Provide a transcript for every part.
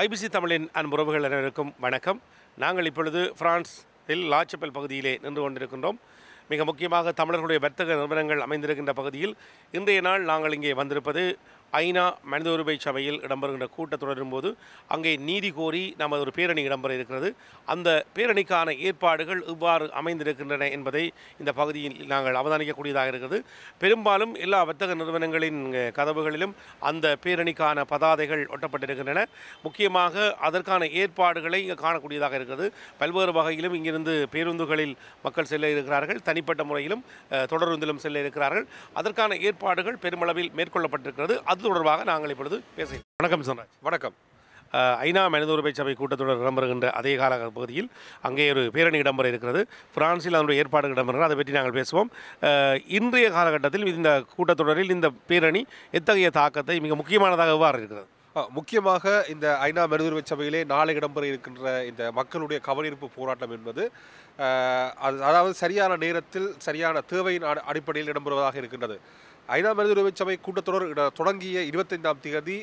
IBC தமிழின் அன்புறவுகள் அனைவருக்கும் வணக்கம். நாங்கள் இப்பொழுது பிரான்ஸில் லாச்சப்பல் பகுதியிலே நின்று கொண்டிருக்கின்றோம். மிக முக்கியமாக தமிழர்களுடைய வர்த்தக நிறுவனங்கள் அமைந்திருக்கின்ற பகுதியில் இன்றைய நாள் நாங்கள் இங்கே வந்திருப்பது ஐநா மனித உரிமை சபையில் இடம்பெறுகின்ற கூட்டத்தொடரின் போது அங்கே நீதி கோரி நமது ஒரு பேரணி இடம்பெற இருக்கிறது. அந்த பேரணிக்கான ஏற்பாடுகள் இவ்வாறு அமைந்திருக்கின்றன என்பதை இந்த பகுதியில் நாங்கள் அவதானிக்கக்கூடியதாக இருக்கிறது. பெரும்பாலும் எல்லா வர்த்தக நிறுவனங்களின் கதவுகளிலும் அந்த பேரணிக்கான பதாதைகள் ஒட்டப்பட்டிருக்கின்றன. முக்கியமாக அதற்கான ஏற்பாடுகளை இங்கே காணக்கூடியதாக இருக்கிறது. பல்வேறு வகையிலும் இங்கிருந்து பேருந்துகளில் மக்கள் செல்ல இருக்கிறார்கள். தனிப்பட்ட முறையிலும் தொடருந்திலும் செல்ல இருக்கிறார்கள். அதற்கான ஏற்பாடுகள் பெருமளவில் மேற்கொள்ளப்பட்டிருக்கிறது. அது தொடர்பாக நாங்கள் இப்பொழுது பேசுகிறோம். வணக்கம் சன்ராஜ். வணக்கம். ஐநா மனித உரிமை சபை கூட்டத்தொடர் இடம்பெறுகின்ற அதே கால பகுதியில் அங்கே ஒரு பேரணி இடம்பெற இருக்கிறது. பிரான்சில் அதனுடைய ஏற்பாடுகள் இடம்பெறுகிறது அதை பற்றி நாங்கள் பேசுவோம். இன்றைய காலகட்டத்தில் இந்த கூட்டத்தொடரில் இந்த பேரணி எத்தகைய தாக்கத்தை மிக முக்கியமானதாக எவ்வாறு இருக்கிறது? முக்கியமாக இந்த ஐநா மனிதஉரிமை சபையிலே நாளை இடம்பெற இருக்கின்ற இந்த மக்களுடைய கவனிப்பு போராட்டம் என்பது அது- அதாவது சரியான நேரத்தில் சரியான தேவையின் அடி- அடிப்படையில் இடம்பெறுவதாக இருக்கின்றது. ஐநா மனிதஉரிமை சபை கூட்டத்தொடர் இட- தொடங்கிய இருபத்தைந்தாம் தேதி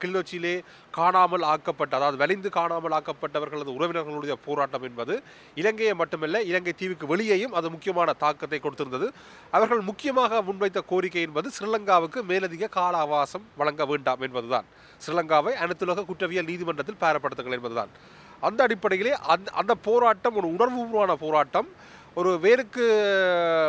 கிளிநொச்சியிலே காணாமல் ஆக்கப்பட்ட அதாவது வலிந்து காணாமல் ஆக்கப்பட்டவர்களது உறவினர்களுடைய போராட்டம் என்பது இலங்கையை மட்டுமல்ல இலங்கை தீவுக்கு வெளியேயும் அது முக்கியமான தாக்கத்தை கொடுத்திருந்தது. அவர்கள் முக்கியமாக முன்வைத்த கோரிக்கை என்பது ஸ்ரீலங்காவுக்கு மேலதிக கால அவகாசம் வழங்க வேண்டாம் என்பதுதான். ஸ்ரீலங்காவை அனைத்துலக குற்றவியல் நீதிமன்றத்தில் பாரப்படுத்துங்கள் என்பதுதான். அந்த அடிப்படையிலே அந்த அந்த போராட்டம் ஒரு உணர்வுபூர்வமான போராட்டம். ஒரு வேருக்கு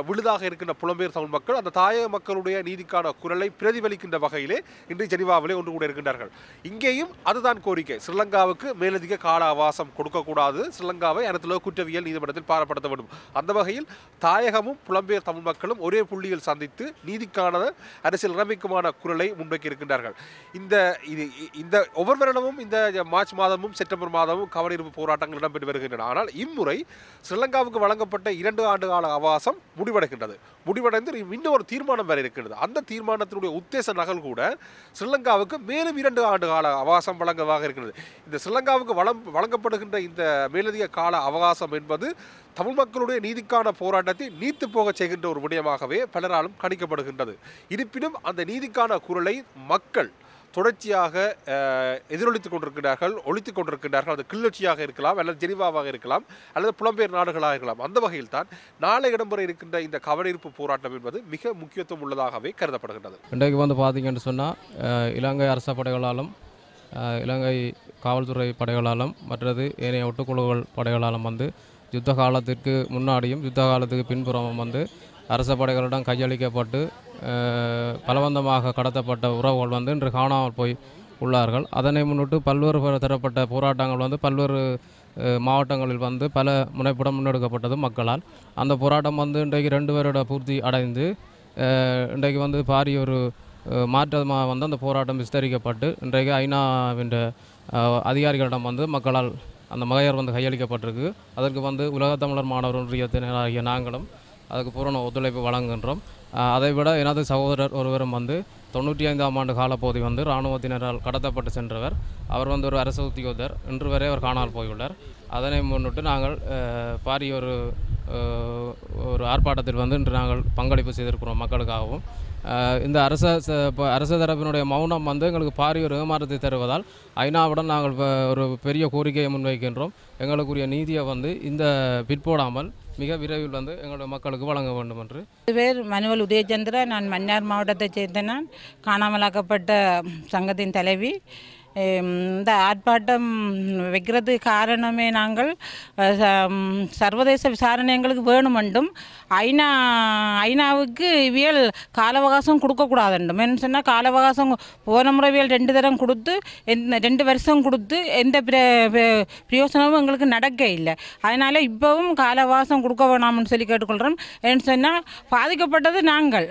விழுதாக இருக்கின்ற புலம்பெயர் தமிழ் மக்கள் அந்த தாயக மக்களுடைய நீதிக்கான குரலை பிரதிபலிக்கின்ற வகையிலே இன்று ஜெனிவாவிலே ஒன்று கூட இருக்கின்றார்கள். இங்கேயும் அதுதான் கோரிக்கை. ஸ்ரீலங்காவுக்கு மேலதிக கால அவகாசம் கொடுக்கக்கூடாது. ஸ்ரீலங்காவை அனைத்துலக குற்றவியல் நீதிமன்றத்தில் பாரப்படுத்த வேண்டும். அந்த வகையில் தாயகமும் புலம்பெயர் தமிழ் மக்களும் ஒரே புள்ளியில் சந்தித்து நீதிக்கான அரசியல் நிலைமைக்குமான குரலை முன்வைக்க இருக்கின்றார்கள். இந்த இது இந்த ஒவ்வொரு வருடமும் இந்த மார்ச் மாதமும் செப்டம்பர் மாதமும் கவனிப்பு போராட்டங்கள் இடம்பெற்று வருகின்றன. ஆனால் இம்முறை ஸ்ரீலங்காவுக்கு வழங்கப்பட்ட இரண்டு ஆண்டு கால அவகாசம் முடிவடைகின்றது. முடிவடைந்து இன்னும் ஒரு தீர்மானம் வர இருக்கின்றது. அந்த தீர்மானத்தினுடைய உத்தேச நகல் கூட ஸ்ரீலங்காவுக்கு மேலும் இரண்டு ஆண்டு கால அவகாசம் வழங்குவதாக இருக்கிறது இந்த ஸ்ரீலங்காவுக்கு வளம் வழங்கப்படுகின்ற இந்த மேலதிக கால அவகாசம் என்பது தமிழ் மக்களுடைய நீதிக்கான போராட்டத்தை நீத்து போக செய்கின்ற ஒரு விடயமாகவே பலராலும் கணிக்கப்படுகின்றது. இருப்பினும் அந்த நீதிக்கான குரலை மக்கள் தொடர்ச்சியாக எதிரொலித்து எதிரொலித்துக் கொண்டிருக்கிறார்கள் ஒழித்துக் கொண்டிருக்கிறார்கள் அது கிளர்ச்சியாக இருக்கலாம் அல்லது ஜெனிவாவாக இருக்கலாம் அல்லது புலம்பெயர் நாடுகளாக இருக்கலாம். அந்த வகையில் தான் நாளை இடம்பெற இருக்கின்ற இந்த கவனிப்பு போராட்டம் என்பது மிக முக்கியத்துவம் உள்ளதாகவே கருதப்படுகின்றது. இன்றைக்கு வந்து பார்த்தீங்கன்னு சொன்னால் இலங்கை அரச படைகளாலும் இலங்கை காவல்துறை படைகளாலும் மற்றது ஏனைய ஒட்டுக்குழுக்கள் படைகளாலும் வந்து யுத்த காலத்திற்கு முன்னாடியும் யுத்த காலத்துக்கு பின்புறமும் வந்து அரச படைகளிடம் கையளிக்கப்பட்டு பலவந்தமாக கடத்தப்பட்ட உறவுகள் வந்து இன்று காணாமல் போய் உள்ளார்கள். அதனை முன்னிட்டு பல்வேறு தரப்பட்ட போராட்டங்கள் வந்து பல்வேறு மாவட்டங்களில் வந்து பல முனைப்புடன் முன்னெடுக்கப்பட்டது மக்களால். அந்த போராட்டம் வந்து இன்றைக்கு ரெண்டு பேரோட பூர்த்தி அடைந்து இன்றைக்கு வந்து பாரிய ஒரு மாற்றமாக வந்து அந்த போராட்டம் விஸ்தரிக்கப்பட்டு இன்றைக்கு ஐநாவின் அதிகாரிகளிடம் வந்து மக்களால் அந்த மகையர் வந்து கையளிக்கப்பட்டிருக்கு. அதற்கு வந்து உலகத்தமிழர் மாணவர் ஒன்றியத்தினராகிய நாங்களும் அதுக்கு பூரண ஒத்துழைப்பு வழங்குகின்றோம். அதை விட எனது சகோதரர் ஒருவரும் வந்து தொண்ணூற்றி ஐந்தாம் ஆண்டு காலப்பகுதி வந்து இராணுவத்தினரால் கடத்தப்பட்டு சென்றவர். அவர் வந்து ஒரு அரசு உத்தியோகத்தர். இன்று வரை அவர் காணாமல் போயுள்ளார். அதனை முன்னிட்டு நாங்கள் பாரிய ஒரு ஒரு ஆர்ப்பாட்டத்தில் வந்து இன்று நாங்கள் பங்களிப்பு செய்திருக்கிறோம் மக்களுக்காகவும். இந்த அரச அரச தரப்பினுடைய மௌனம் வந்து எங்களுக்கு பாரிய ஒரு ஏமாற்றத்தை தருவதால் ஐநாவுடன் நாங்கள் ஒரு பெரிய கோரிக்கையை முன்வைக்கின்றோம். எங்களுக்குரிய நீதியை வந்து இந்த பிற்போடாமல் மிக விரைவில் வந்து எங்களுடைய மக்களுக்கு வழங்க வேண்டும் என்று பேர் மனுவல் உதயச்சந்திர நான் மன்னார் மாவட்டத்தைச் சேர்ந்த நான் காணாமலாக்கப்பட்ட சங்கத்தின் தலைவி. இந்த ஆர்ப்பாட்டம் வைக்கிறது காரணமே நாங்கள் சர்வதேச விசாரணை எங்களுக்கு வேணுமெண்டும் ஐநா ஐநாவுக்கு இவியல் கால அவகாசம் கொடுக்கக்கூடாதுண்டும் என்ன சொன்னால் கால அவகாசம் போன முறைவியல் ரெண்டு தரம் கொடுத்து எந்த ரெண்டு வருஷம் கொடுத்து எந்த பிர- பிரயோசனமும் எங்களுக்கு நடக்க இல்லை. அதனால் இப்போவும் கால அவகாசம் கொடுக்க வேணாம்னு சொல்லி கேட்டுக்கொள்கிறோம் என்ன சொன்னால் பாதிக்கப்பட்டது நாங்கள்.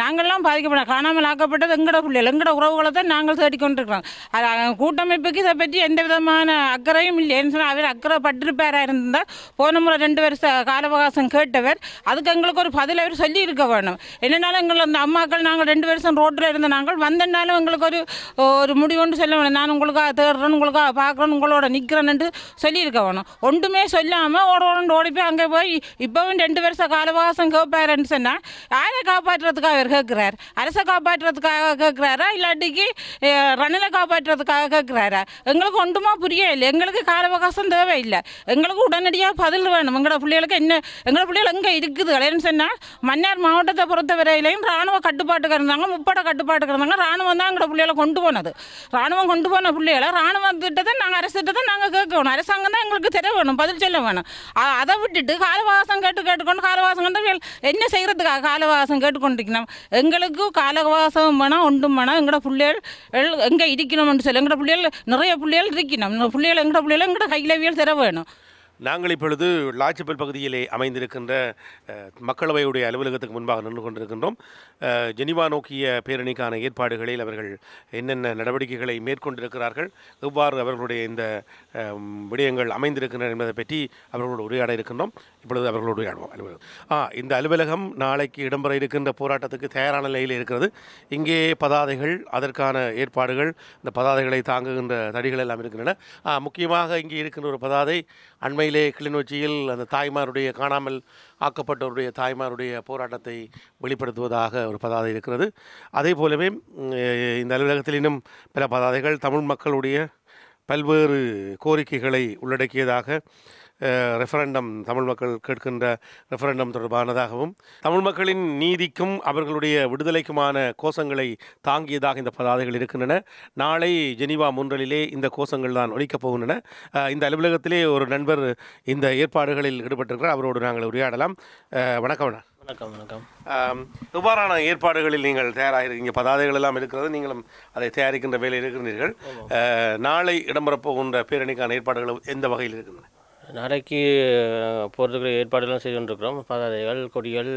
நாங்கள்லாம் பாதிக்கப்பட காணாமல் ஆக்கப்பட்டது எங்களோட பிள்ளைகள் எங்களோட உறவுகளை தான் நாங்கள் தேடிக்கொண்டிருக்கிறோம் அது கூட்டமைப்புக்கு இதை பற்றி எந்த விதமான அக்கறையும் இல்லை. ஏன்னு சொன்னால் அவர் அக்கறை பட்டிருப்பாராக இருந்தால் போன முறை ரெண்டு வருஷ கால அவகாசம் கேட்டவர் அதுக்கு எங்களுக்கு ஒரு பதில் அவர் சொல்லி இருக்க வேணும். என்னனாலும் எங்கள் அந்த அம்மாக்கள் நாங்கள் ரெண்டு வருஷம் ரோட்டில் இருந்த நாங்கள் வந்தனாலும் எங்களுக்கு ஒரு ஒரு முடிவுன்னு சொல்ல வேணும். நான் உங்களுக்காக தேடுறேன் உங்களுக்காக பார்க்குறேன் உங்களோட நிற்கிறேன்ட்டு சொல்லியிருக்க வேணும். ஒன்றுமே சொல்லாமல் ஓட ஓடண்டு ஓடி போய் அங்கே போய் இப்போவும் ரெண்டு வருஷம் கால அவகாசம் கேட்பாருன்னு சொன்னால் யாரை காப்பாற்றுறதுக்காக அவர் கேட்குறாரு. அரசை காப்பாற்றுறதுக்காக கேட்குறாரா? இல்லாட்டிக்கு ரணிலை காப்பாற்றுறதுக்காக கேட்குறாரா? எங்களுக்கு ஒன்றுமா புரியல எங்களுக்கு கால அவகாசம் தேவையில்லை. எங்களுக்கு உடனடியாக பதில் வேணும். எங்களோட பிள்ளைகளுக்கு என்ன எங்களோட பிள்ளைகள் எங்கே இருக்குது? இல்லைன்னு சொன்னால் மன்னார் மாவட்டத்தை பொறுத்தவரையிலையும் ராணுவ கட்டுப்பாட்டுக்கு இருந்தாங்க முப்பட கட்டுப்பாட்டுக்கு இருந்தாங்க. ராணுவம் தான் எங்களோட பிள்ளைகளை கொண்டு போனது. ராணுவம் கொண்டு போன பிள்ளைகளை ராணுவ திட்டத்தை நாங்கள் அரசு திட்டத்தை நாங்கள் கேட்கணும் அரசாங்கம் தான் எங்களுக்கு தெரிய வேணும் பதில் சொல்ல வேணும். அதை விட்டுட்டு காலவாசம் கேட்டு கேட்டுக்கொண்டு காலவாசம் கொண்டு என்ன செய்கிறதுக்காக காலவாசம் கேட்டுக்கொண்டிருக்கணும்? எங்களுக்கு காலவாசம் வேணாம் ஒன்றும் வேணாம் எங்களோட பிள்ளைகள் எல்- எங்கே இருக்கணும்னு சொல்லி எங்களோட பிள்ளைகள் நிறைய பிள்ளைகள் இருக்கணும் பிள்ளைகள் எங்களோட பிள்ளைகள் எங்களோட கையிலவியல் தர வேணும். நாங்கள் இப்பொழுது லாச்சிப்பல் பகுதியிலே அமைந்திருக்கின்ற மக்களவையுடைய அலுவலகத்துக்கு முன்பாக நின்று கொண்டிருக்கின்றோம். ஜெனிவா நோக்கிய பேரணிக்கான ஏற்பாடுகளில் அவர்கள் என்னென்ன நடவடிக்கைகளை மேற்கொண்டிருக்கிறார்கள் எவ்வாறு அவர்களுடைய இந்த விடயங்கள் அமைந்திருக்கின்றன என்பதை பற்றி அவர்களோடு உரையாட இருக்கின்றோம். இப்பொழுது அவர்களோடு உரையாடுவோம் அலுவலகம். ஆ இந்த அலுவலகம் நாளைக்கு இடம்பெற இருக்கின்ற போராட்டத்துக்கு தயாரான நிலையில் இருக்கிறது. இங்கே பதாதைகள் அதற்கான ஏற்பாடுகள் இந்த பதாதைகளை தாங்குகின்ற தடிகள் எல்லாம் இருக்கின்றன. ஆ, முக்கியமாக இங்கே இருக்கின்ற ஒரு பதாதை அண்மையிலே கிளிநொச்சியில் அந்த தாய்மாருடைய காணாமல் ஆக்கப்பட்டவருடைய தாய்மாருடைய போராட்டத்தை வெளிப்படுத்துவதாக ஒரு பதாதை இருக்கிறது. அதே போலவே இந்த அலுவலகத்தில் இன்னும் பல பதாதைகள் தமிழ் மக்களுடைய பல்வேறு கோரிக்கைகளை உள்ளடக்கியதாக ரெஃபரண்டம் தமிழ் மக்கள் கேட்கின்ற ரெஃபரண்டம் தொடர்பானதாகவும் தமிழ் மக்களின் நீதிக்கும் அவர்களுடைய விடுதலைக்குமான கோஷங்களை தாங்கியதாக இந்த பதாதைகள் இருக்கின்றன. நாளை ஜெனீவா முன்றலிலே இந்த கோஷங்கள் தான் ஒழிக்கப் போகின்றன. இந்த அலுவலகத்திலே ஒரு நண்பர் இந்த ஏற்பாடுகளில் ஈடுபட்டிருக்கிறார். அவரோடு நாங்கள் உரையாடலாம். வணக்கம். வணக்கம் வணக்கம். எவ்வாறான ஏற்பாடுகளில் நீங்கள் தயாராக இருக்கீங்க பதாதைகள் எல்லாம் இருக்கிறது. நீங்களும் அதை தயாரிக்கின்ற வேலையில் இருக்கிறீர்கள். நாளை இடம்பெறப் போகின்ற பேரணிக்கான ஏற்பாடுகள் எந்த வகையில் இருக்கின்றன? நாளைக்கு போகிறதுக்கு ஏற்பாடுலாம் செய்து கொண்டிருக்கிறோம் பதாதைகள் கொடிகள்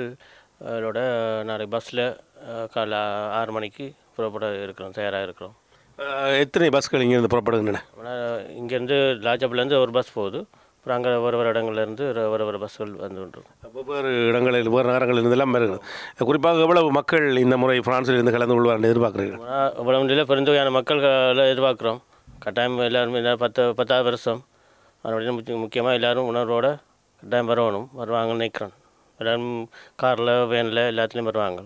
அதோட நாளைக்கு பஸ்ஸில் காலைல ஆறு மணிக்கு புறப்பட இருக்கிறோம் தயாராக இருக்கிறோம். எத்தனை பஸ்கள் இங்கிருந்து புறப்படுகின்றன? ஆனால் இங்கேருந்து லாஜப்லேருந்து ஒரு பஸ் போகுது. அப்புறம் அங்கே ஒரு ஒரு இடங்கள்லேருந்து ஒரு ஒரு பஸ்கள் வந்து கொண்டிருக்கும். வெவ்வேறு இடங்களில் வெவ்வேறு நகரங்களில் வருகிறது. குறிப்பாக எவ்வளவு மக்கள் இந்த முறை பிரான்சில் இருந்து கலந்து கொள்வார் எதிர்பார்க்கிறீர்கள்? ஆனால் இவ்வளோ முடியல பெருந்தொகையான மக்கள் எல்லாம் எதிர்பார்க்குறோம். கட்டாயம் எல்லாரும் பத்து பத்தாவது வருஷம். அதனுடைய முக்கிய முக்கியமாக எல்லாரும் உணர்வோட கட்டாயம் வரணும். வருவாங்கன்னு நினைக்கிறேன். எல்லாரும் காரில் வேனில் எல்லாத்துலேயும் வருவாங்க.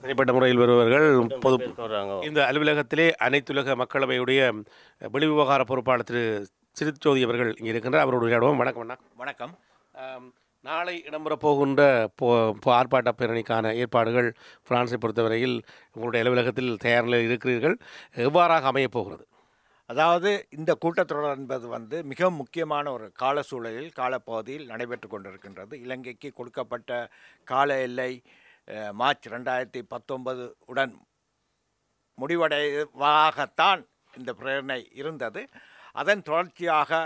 தனிப்பட்ட முறையில் வருபவர்கள் பொது இந்த அலுவலகத்திலே அனைத்துலக மக்களவையுடைய வெளிவிவகார பொறுப்பாளர் திரு சிறுச்சோதி அவர்கள் இங்கே இருக்கின்றார். அவரோடு உரையாடுவோம். வணக்கம் அண்ணா. வணக்கம். நாளை இடம்பெறப் போகின்ற போ போ- ஆர்ப்பாட்ட பேரணிக்கான ஏற்பாடுகள் பிரான்ஸை பொறுத்தவரையில் உங்களுடைய அலுவலகத்தில் தயார் நிலையில் இருக்கிறீர்கள். எவ்வாறாக அமையப் போகிறது? அதாவது இந்த கூட்டத்தொடர் என்பது வந்து மிக முக்கியமான ஒரு கால சூழலில் காலப்பகுதியில் நடைபெற்று கொண்டிருக்கின்றது. இலங்கைக்கு கொடுக்கப்பட்ட கால எல்லை மார்ச் ரெண்டாயிரத்தி பத்தொன்பது உடன் முடிவடைவாகத்தான் இந்த பிரேரணை இருந்தது. அதன் தொடர்ச்சியாக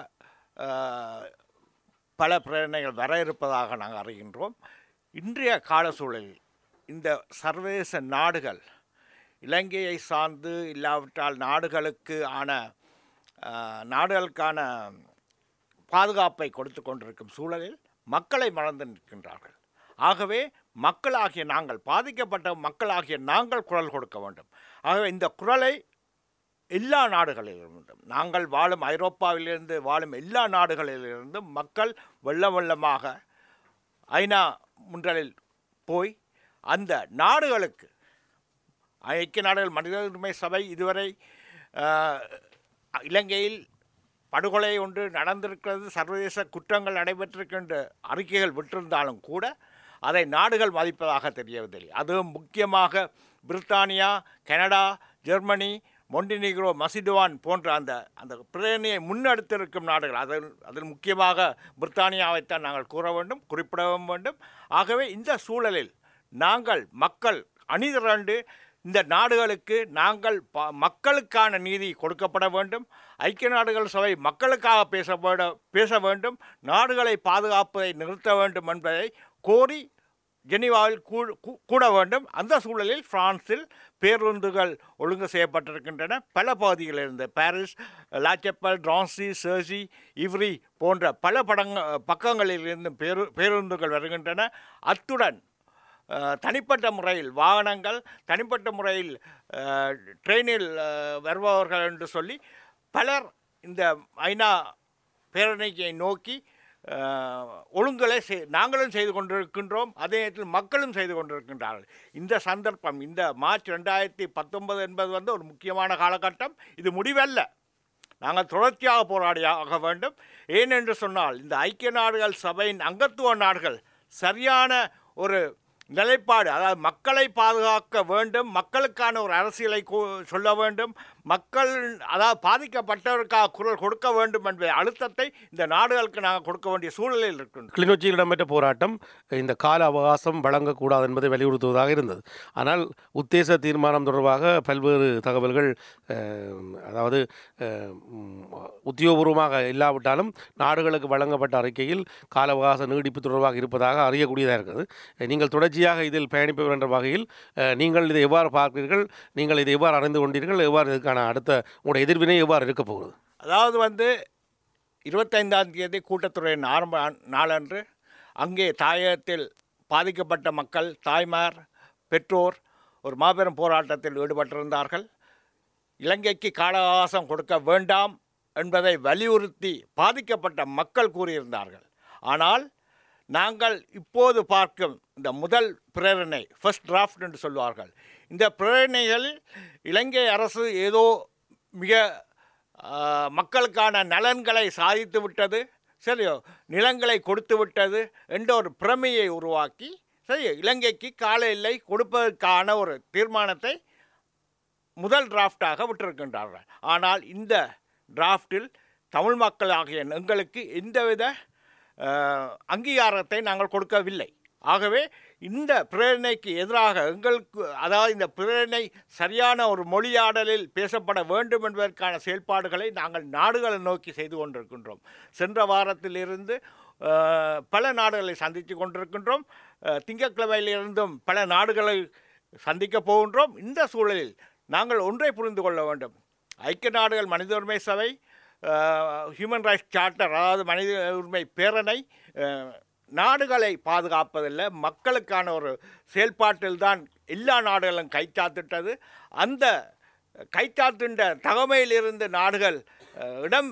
பல பிரேரணைகள் வர இருப்பதாக நாங்கள் அறிகின்றோம். இன்றைய கால சூழலில் இந்த சர்வதேச நாடுகள் இலங்கையை சார்ந்து இல்லாவிட்டால் நாடுகளுக்கு ஆன நாடுகளுக்கான பாதுகாப்பை கொடுத்து கொண்டிருக்கும் சூழலில் மக்களை மறந்து நிற்கின்றார்கள். ஆகவே மக்களாகிய நாங்கள் பாதிக்கப்பட்ட மக்களாகிய நாங்கள் குரல் கொடுக்க வேண்டும். ஆகவே இந்த குரலை எல்லா நாடுகளிலிருந்தும் நாங்கள் வாழும் ஐரோப்பாவிலிருந்து வாழும் எல்லா நாடுகளிலிருந்தும் மக்கள் வெள்ள வெள்ளமாக ஐநா முன்றலில் போய் அந்த நாடுகளுக்கு ஐக்கிய நாடுகள் மனித உரிமை சபை இதுவரை இலங்கையில் படுகொலை ஒன்று நடந்திருக்கிறது. சர்வதேச குற்றங்கள் நடைபெற்றிருக்கின்ற அறிக்கைகள் விட்டிருந்தாலும் கூட அதை நாடுகள் மதிப்பதாக தெரியவில்லை. அதுவும் முக்கியமாக பிரித்தானியா கனடா ஜெர்மனி மொண்டினிக்ரோ மசிடுவான் போன்ற அந்த அந்த பிரேரணையை முன்னெடுத்திருக்கும் நாடுகள். அதில் அதில் முக்கியமாக பிரித்தானியாவைத்தான் நாங்கள் கூற வேண்டும் குறிப்பிடவும் வேண்டும். ஆகவே இந்த சூழலில் நாங்கள் மக்கள் அணிதிரண்டு இந்த நாடுகளுக்கு நாங்கள் ப மக்களுக்கான நீதி கொடுக்கப்பட வேண்டும். ஐக்கிய நாடுகள் சபை மக்களுக்காக பேச பேச வேண்டும். நாடுகளை பாதுகாப்பதை நிறுத்த வேண்டும் என்பதை கோரி ஜெனீவாவில் கூ- கூட வேண்டும். அந்த சூழலில் பிரான்சில் பேருந்துகள் ஒழுங்கு செய்யப்பட்டிருக்கின்றன. பல பகுதிகளிலிருந்து Paris La Chapelle Drancy Cergy Ivry போன்ற பல படங்க பக்கங்களிலிருந்து பேரு பேருந்துகள் வருகின்றன. அத்துடன் தனிப்பட்ட முறையில் வாகனங்கள் தனிப்பட்ட முறையில் ட்ரெயினில் வருபவர்கள் என்று சொல்லி பலர் இந்த ஐநா பேரணியை நோக்கி ஒழுங்கலை ஒழுங்குகளை செய் நாங்களும் செய்து கொண்டிருக்கின்றோம் அதே நேரத்தில் மக்களும் செய்து கொண்டிருக்கின்றார்கள். இந்த சந்தர்ப்பம் இந்த மார்ச் ரெண்டாயிரத்தி பத்தொன்பது என்பது வந்து ஒரு முக்கியமான காலகட்டம். இது முடிவல்ல. நாங்கள் தொடர்ச்சியாக போராடியாக வேண்டும். ஏனென்று சொன்னால் இந்த ஐக்கிய நாடுகள் சபையின் அங்கத்துவ நாடுகள் சரியான ஒரு நிலைப்பாடு அதாவது மக்களை பாதுகாக்க வேண்டும் மக்களுக்கான ஒரு அரசியலை சொல்ல வேண்டும் மக்கள் அதாவது பாதிக்கப்பட்டவருக்காக குரல் கொடுக்க வேண்டும் என்ற அழுத்தத்தை இந்த நாடுகளுக்கு நாங்கள் கொடுக்க வேண்டிய சூழலில் இருக்கின்றோம். கிளிநொச்சியில் இடம்பெற்ற போராட்டம் இந்த கால அவகாசம் வழங்கக்கூடாது என்பதை வலியுறுத்துவதாக இருந்தது. ஆனால் உத்தேச தீர்மானம் தொடர்பாக பல்வேறு தகவல்கள் அதாவது உத்தியோகபூர்வமாக இல்லாவிட்டாலும் நாடுகளுக்கு வழங்கப்பட்ட அறிக்கையில் கால அவகாச நீடிப்பு தொடர்பாக இருப்பதாக அறியக்கூடியதாக இருக்கிறது நீங்கள் தொடர்ச்சியாக இதில் பயணிப்பவர் என்ற வகையில் நீங்கள் இதை எவ்வாறு பார்க்கிறீர்கள்? நீங்கள் இதை எவ்வாறு அறிந்து கொண்டீர்கள்? எவ்வாறு இதுக்கான அடுத்த உங்களுடைய எதிர்வினை எவ்வாறு இருக்க போகுது? அதாவது வந்து இருபத்தைந்தாம் தேதி கூட்டத்துறையின் ஆரம்ப நாளன்று அங்கே தாயகத்தில் பாதிக்கப்பட்ட மக்கள் தாய்மார் பெற்றோர் ஒரு மாபெரும் போராட்டத்தில் ஈடுபட்டிருந்தார்கள். இலங்கைக்கு கால அவகாசம் கொடுக்க வேண்டாம் என்பதை வலியுறுத்தி பாதிக்கப்பட்ட மக்கள் கூறியிருந்தார்கள். ஆனால் நாங்கள் இப்போது பார்க்கும் இந்த முதல் பிரேரணை ஃபர்ஸ்ட் டிராஃப்ட் என்று சொல்வார்கள். இந்த பிரேரணைகள் இலங்கை அரசு ஏதோ மிக மக்களுக்கான நலன்களை சாதித்து விட்டது சரியோ நிலங்களை கொடுத்து விட்டது என்ற ஒரு பிரமையை உருவாக்கி சரி இலங்கைக்கு கால எல்லை கொடுப்பதற்கான ஒரு தீர்மானத்தை முதல் டிராஃப்டாக விட்டிருக்கின்றார்கள். ஆனால் இந்த டிராஃப்டில் தமிழ் மக்களாகிய எங்களுக்கு எந்தவித அங்கீகாரத்தை நாங்கள் கொடுக்கவில்லை. ஆகவே இந்த பிரேரணைக்கு எதிராக எங்களுக்கு அதாவது இந்த பிரேரணை சரியான ஒரு மொழியாடலில் பேசப்பட வேண்டும் என்பதற்கான செயல்பாடுகளை நாங்கள் நாடுகளை நோக்கி செய்து கொண்டிருக்கின்றோம். சென்ற வாரத்திலிருந்து பல நாடுகளை சந்தித்து கொண்டிருக்கின்றோம். அஹ், திங்கட்கிழமையிலிருந்தும் பல நாடுகளை சந்திக்கப் போகின்றோம். இந்த சூழலில் நாங்கள் ஒன்றை புரிந்து கொள்ள வேண்டும். ஐக்கிய நாடுகள் மனித உரிமை சபை ஹியூமன் ரைட்ஸ் சார்ட்டர் அதாவது மனித உரிமை பேரணை நாடுகளை பாதுகாப்பதில்லை மக்களுக்கான ஒரு செயல்பாட்டில் தான் எல்லா நாடுகளும் கைச்சாத்திட்டது. அந்த கைச்சாத்தின்ற தகமையிலிருந்து நாடுகள் இடம்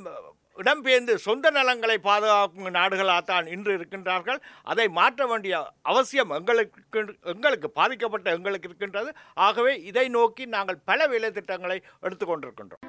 இடம்பெயர்ந்து சொந்த நலங்களை பாதுகாக்கும் நாடுகளாகத்தான் இன்று இருக்கின்றார்கள். அதை மாற்ற வேண்டிய அவசியம் எங்களுக்கு எங்களுக்கு பாதிக்கப்பட்ட எங்களுக்கு இருக்கின்றது. ஆகவே இதை நோக்கி நாங்கள் பல வேலை திட்டங்களை எடுத்துக்கொண்டிருக்கின்றோம்.